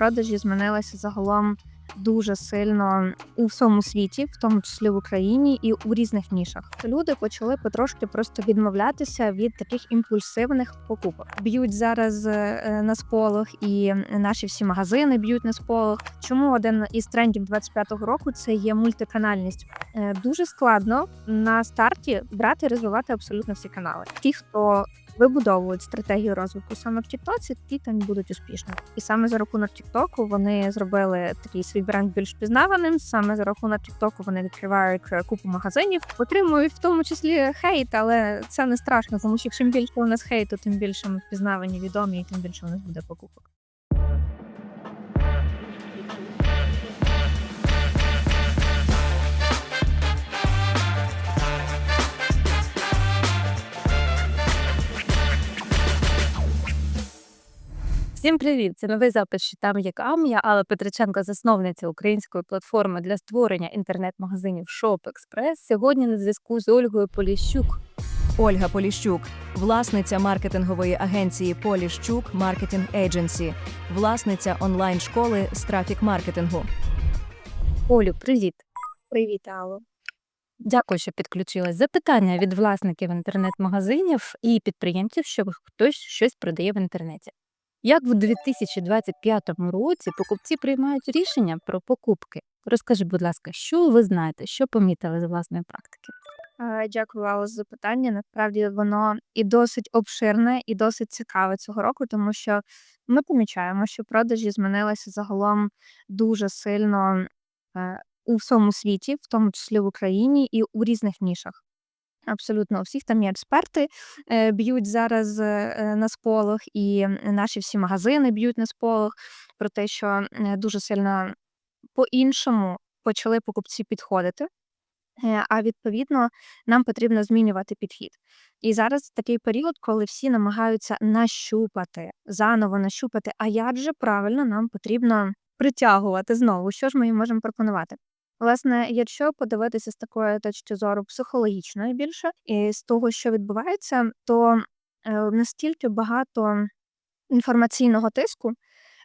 продажі змінилися загалом дуже сильно у всьому світі, в тому числі в Україні і у різних нішах. Люди почали потрошки просто відмовлятися від таких імпульсивних покупок. Б'ють зараз е, на сполох, і наші всі магазини б'ють на сполох. Чому один із трендів 25-го року це є мультиканальність? Е, Дуже складно на старті брати і розвивати абсолютно всі канали. Ті, хто вибудовують стратегію розвитку саме в Тіктоці, ті там будуть успішними. І саме за рахунок Тіктоку вони зробили такий свій бренд більш пізнаваним. Саме за рахунок Тіктоку вони відкривають е, купу магазинів, отримують в тому числі хейт, але це не страшно, тому що чим більше у нас хейту, тим більше ми впізнавані, відомі, і тим більше у нас буде покупок. Всім привіт! Це новий запис «Щитам як Ам». Я Алла Петриченко, засновниця української платформи для створення інтернет-магазинів Shop Express. Сьогодні на зв'язку з Ольгою Поліщук. Ольга Поліщук, власниця маркетингової агенції Поліщук Маркетинг Ейдженсі, власниця онлайн-школи з трафік-маркетингу. Олю, привіт! Привіт, Алло. Дякую, що підключилась. Запитання від власників інтернет-магазинів і підприємців, що хтось щось продає в інтернеті. Як в 2025 році покупці приймають рішення про покупки? Розкажи, будь ласка, що ви знаєте, що помітили з власної практики? Е, Дякую Алло, за запитання. Насправді воно і досить обширне, і досить цікаве цього року, тому що ми помічаємо, що продажі змінилися загалом дуже сильно е, у всьому світі, в тому числі в Україні і у різних нішах. Абсолютно у всіх там є експерти, е, б'ють зараз е, на сполох, і наші всі магазини б'ють на сполох про те, що дуже сильно по-іншому почали покупці підходити. Е, А відповідно, нам потрібно змінювати підхід. І зараз такий період, коли всі намагаються нащупати, заново нащупати, а як же правильно нам потрібно притягувати знову, що ж ми їм можемо пропонувати. Власне, якщо подивитися з такої точки зору психологічної більше, і з того, що відбувається, то е, настільки багато інформаційного тиску,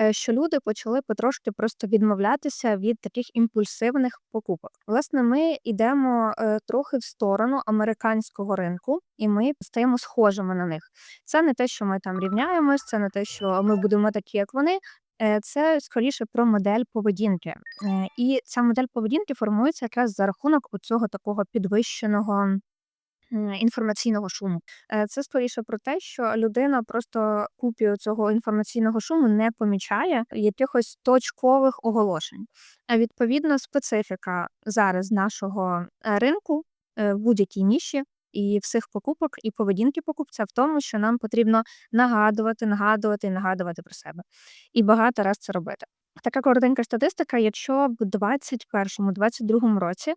е, що люди почали потрошки просто відмовлятися від таких імпульсивних покупок. Власне, ми йдемо е, трохи в сторону американського ринку, і ми стаємо схожими на них. Це не те, що ми там рівняємось, це не те, що ми будемо такі, як вони. Е, Це скоріше про модель поведінки. Е, І ця модель поведінки формується якраз за рахунок цього такого підвищеного інформаційного шуму. Е, Це скоріше про те, що людина просто купі цього інформаційного шуму не помічає якихось точкових оголошень. А відповідно, специфіка зараз нашого ринку в будь-якій ніші. І всіх покупок, і поведінки покупця в тому, що нам потрібно нагадувати, нагадувати і нагадувати про себе. І багато раз це робити. Така коротенька статистика, якщо в 2021-2022 році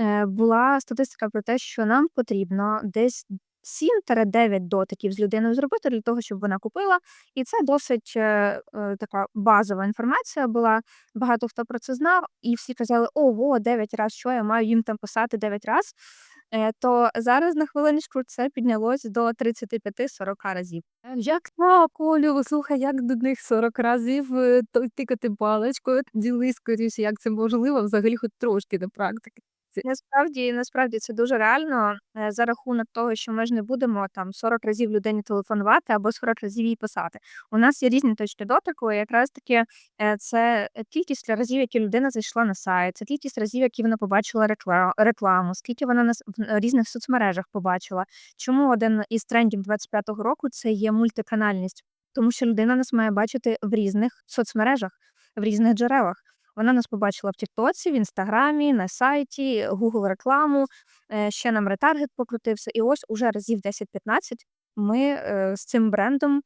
е, була статистика про те, що нам потрібно десь 7-9 дотиків з людиною зробити для того, щоб вона купила. І це досить е, е, така базова інформація була. Багато хто про це знав, і всі казали: ого, 9 разів, що я маю їм там писати 9 разів. Е, То зараз на хвилиночку це піднялось до 35-40 разів. Е, Як так, Олю, слухай, як до них 40 разів е, тикати паличкою, діли скоріше, як це можливо, взагалі хоч трошки до практики. Насправді, насправді це дуже реально е, за рахунок того, що ми ж не будемо там 40 разів людині телефонувати або 40 разів їй писати. У нас є різні точки дотику, і якраз таки е, це кількість разів, які людина зайшла на сайт, це кількість разів, які вона побачила рекла- рекламу, скільки вона нас в різних соцмережах побачила. Чому один із трендів 25-го року це є мультиканальність? Тому що людина нас має бачити в різних соцмережах, в різних джерелах. Вона нас побачила в Тіктоці, в Інстаграмі, на сайті, Google рекламу, е, ще нам ретаргет покрутився. І ось уже разів 10-15 ми е, з цим брендом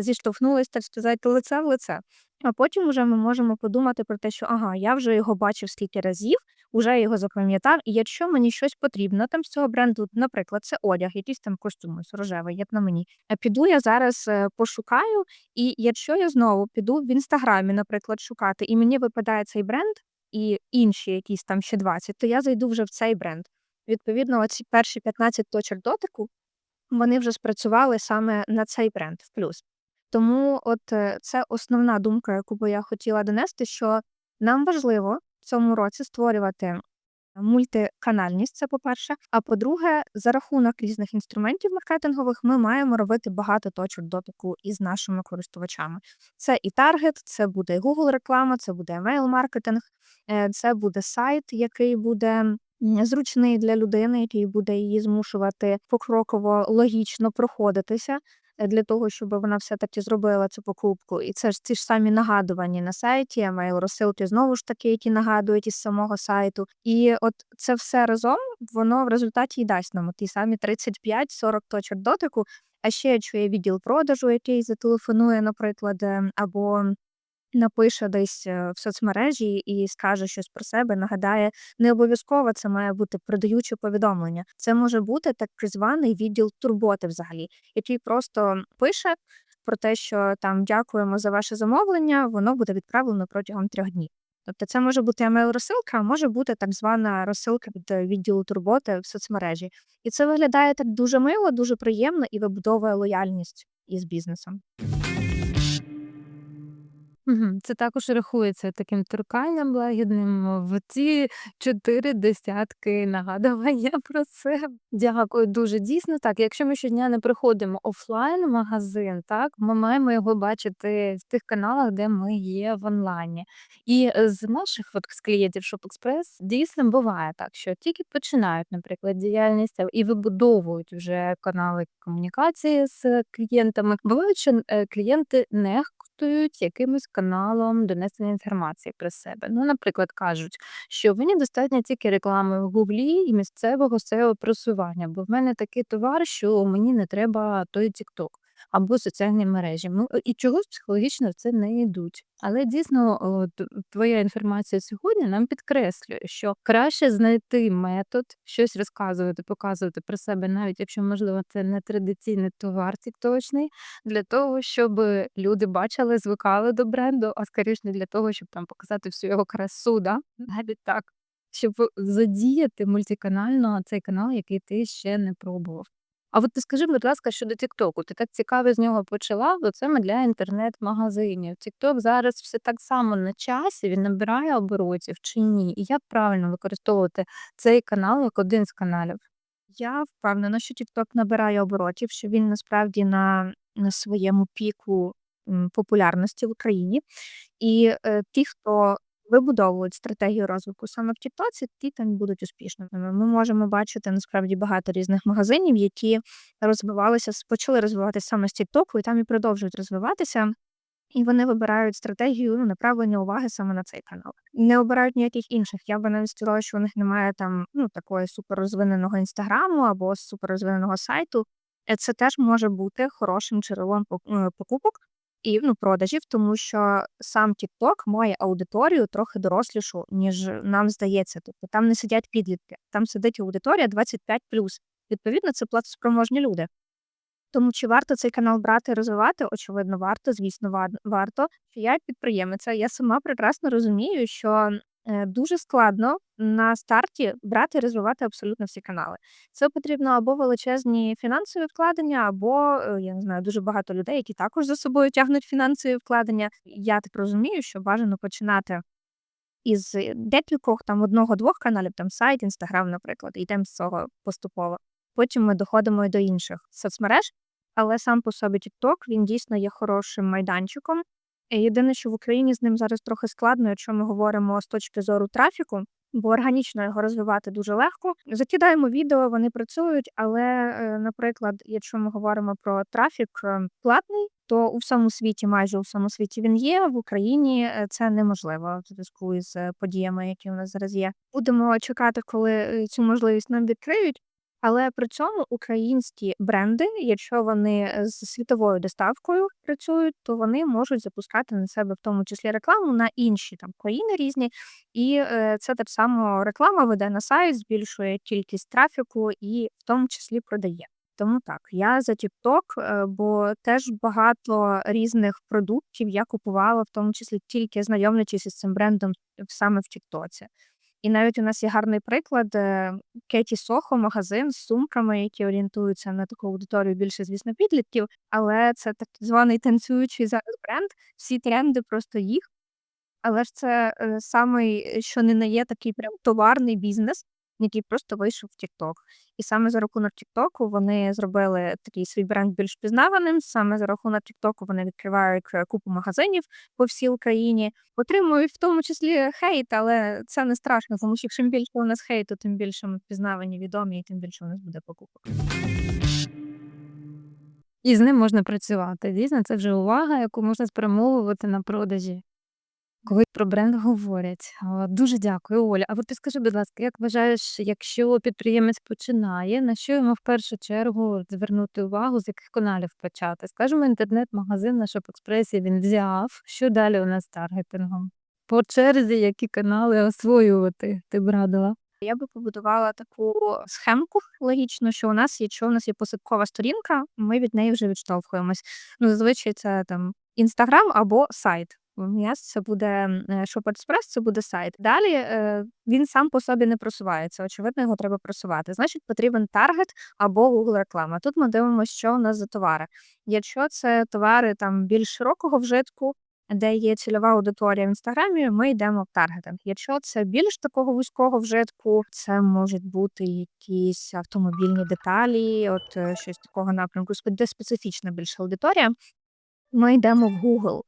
зіштовхнулися зіштовхнулись, так сказати, лице в лице. А потім вже ми можемо подумати про те, що ага, я вже його бачив скільки разів, вже його запам'ятав. І якщо мені щось потрібно там з цього бренду, наприклад, це одяг, якийсь там костюм рожевий, як на мені. е, Піду я зараз е, пошукаю, і якщо я знову піду в інстаграмі, наприклад, шукати, і мені випадає цей бренд і інші якісь там ще 20, то я зайду вже в цей бренд. Відповідно, оці перші 15 точок дотику вони вже спрацювали саме на цей бренд в плюс. Тому от, е, це основна думка, яку би я хотіла донести, що нам важливо в цьому році створювати мультиканальність, це по-перше. А по-друге, за рахунок різних інструментів маркетингових ми маємо робити багато точок дотику із нашими користувачами. Це і таргет, це буде Google реклама, це буде емейл-маркетинг, е, це буде сайт, який буде зручний для людини, який буде її змушувати покроково логічно проходитися для того, щоб вона все-таки зробила цю покупку. І це ж ці ж самі нагадування на сайті, емейл розсилки знову ж таки, які нагадують із самого сайту. І от це все разом воно в результаті і дасть нам ті самі 35-40 точок дотику. А ще якщо є відділ продажу, який зателефонує, наприклад, е, або напише десь е, в соцмережі і скаже щось про себе, нагадає, не обов'язково це має бути продаюче повідомлення. Це може бути так званий відділ турботи взагалі, який просто пише про те, що там дякуємо за ваше замовлення, воно буде відправлено протягом трьох днів. Тобто це може бути емейл-розсилка, а може бути так звана розсилка від е, відділу турботи в соцмережі. І це виглядає так дуже мило, дуже приємно і вибудовує лояльність із бізнесом. Це також рахується таким торканням лагідним в ці чотири десятки нагадування про це. Дякую дуже. Дійсно так. Якщо ми щодня не приходимо офлайн магазин, так ми маємо його бачити в тих каналах, де ми є в онлайні. І е, з наших от, з клієнтів ShopExpress дійсно буває так, що тільки починають, наприклад, діяльність і вибудовують вже канали комунікації з клієнтами. Бувають, що е, клієнти нехтують якимось каналом донесення інформації про себе. Ну, наприклад, кажуть, що мені достатньо тільки реклами в Гуглі і місцевого SEO просування, бо в мене такий товар, що мені не треба той TikTok або соціальні мережі. Ну і чогось психологічно це не йдуть. Але дійсно, о, т- твоя інформація сьогодні нам підкреслює, що краще знайти метод, щось розказувати, показувати про себе, навіть якщо можливо це не традиційний товар тікточний, для того, щоб люди бачили, звикали до бренду, а скоріше не для того, щоб там показати всю його красу, да? навіть так, щоб задіяти мультиканально цей канал, який ти ще не пробував. А от ти скажи, будь ласка, щодо Тіктоку. Ти так цікаво з нього почала, бо це ми для інтернет-магазинів. Тікток зараз все так само на часі, він набирає оборотів чи ні? І як правильно використовувати цей канал як один з каналів? Я впевнена, що TikTok набирає оборотів, що він насправді на, на своєму піку популярності в Україні. І е, ті, хто вибудовують стратегію розвитку саме в TikTok, ті там будуть успішними. Ми можемо бачити насправді багато різних магазинів, які розвивалися, почали розвиватися саме з TikTok, і там і продовжують розвиватися. І вони вибирають стратегію ну, направлення уваги саме на цей канал. Не обирають ніяких інших. Я би навіть сказала, що у них немає там ну такої суперрозвиненого інстаграму або суперрозвиненого сайту. Е, Це теж може бути хорошим джерелом е, покупок і ну, продажів, тому що сам TikTok має аудиторію трохи дорослішу, ніж нам здається. Тобто там не сидять підлітки, там сидить аудиторія 25+. Відповідно, це платоспроможні люди. Тому чи варто цей канал брати і розвивати? Очевидно, варто, звісно, варто. Я підприємиця, я сама прекрасно розумію, що е, дуже складно на старті брати і розвивати абсолютно всі канали. Це потрібно або величезні фінансові вкладення, або е, я не знаю, дуже багато людей, які також за собою тягнуть фінансові вкладення. Я так розумію, що бажано починати із декількох там одного-двох каналів, там сайт, інстаграм, наприклад, і йдемо з цього поступово. Потім ми доходимо і до інших соцмереж, але сам по собі TikTok, він дійсно є хорошим майданчиком. Е, Єдине, що в Україні з ним зараз трохи складно, якщо ми говоримо з точки зору трафіку, бо органічно його розвивати дуже легко. Закидаємо відео, вони працюють, але, е, наприклад, якщо ми говоримо про трафік е, платний, то у всьому світі, майже у всьому світі він є. В Україні це неможливо в зв'язку із подіями, які у нас зараз є. Будемо чекати, коли цю можливість нам відкриють. Але при цьому українські бренди, якщо вони з світовою доставкою працюють, то вони можуть запускати на себе в тому числі рекламу на інші там країни різні, і е, це так само реклама веде на сайт, збільшує кількість трафіку і в тому числі продає. Тому так, я за TikTok, е, бо теж багато різних продуктів я купувала, в тому числі тільки знайомлячись із цим брендом саме в TikTok. І навіть у нас є гарний приклад е, Кеті Сохо, магазин з сумками, які орієнтуються на таку аудиторію більше, звісно, підлітків, але це так званий танцюючий зараз бренд. Всі тренди просто їх. Але ж це саме, самий, що не є такий прям товарний бізнес, який просто вийшов в TikTok. І саме за рахунок TikTok вони зробили такий свій бренд більш пізнаваним. Саме за рахунок TikTok вони відкривають е, купу магазинів по всій Україні, отримують в тому числі хейт, але це не страшно, тому що чим більше у нас хейту, тим більше ми впізнавані, відомі, і тим більше у нас буде покупок. І з ним можна працювати. Дійсно, це вже увага, яку можна спрямовувати на продажі. Коли про бренд говорять. Дуже дякую, Оля. А от підскажи, будь ласка, як вважаєш, якщо підприємець починає, на що йому в першу чергу звернути увагу, з яких каналів почати? Скажімо, інтернет-магазин на Шопекспресі він взяв. Що далі у нас з таргетингом? По черзі, які канали освоювати, ти б радила? Я би побудувала таку схемку логічно, що у нас, якщо у нас є посадкова сторінка, ми від неї вже відштовхуємось. Ну, зазвичай це там інстаграм або сайт. Нас це буде Шопекспрес, це буде сайт. Далі е, він сам по собі не просувається. Очевидно, його треба просувати. Значить, потрібен таргет або Google реклама. Тут ми дивимося, що у нас за товари. Якщо це товари там більш широкого вжитку, де є цільова аудиторія в інстаграмі, ми йдемо в таргетинг. Якщо це більш такого вузького вжитку, це можуть бути якісь автомобільні деталі, от е, щось такого напрямку, де специфічна більш аудиторія. Ми йдемо в Google,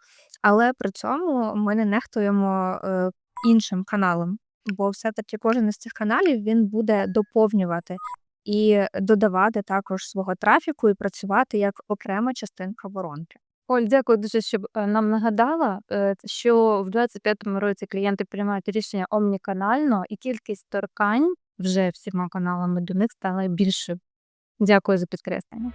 але при цьому ми не нехтуємо е, іншим каналом, бо все-таки кожен із цих каналів він буде доповнювати і додавати також свого трафіку і працювати як окрема частинка воронки. Оль, дякую дуже, що е, нам нагадала, е, що в 25-му році клієнти приймають рішення омніканально, і кількість торкань вже всіма каналами до них стала більшою. Дякую за підкреслення.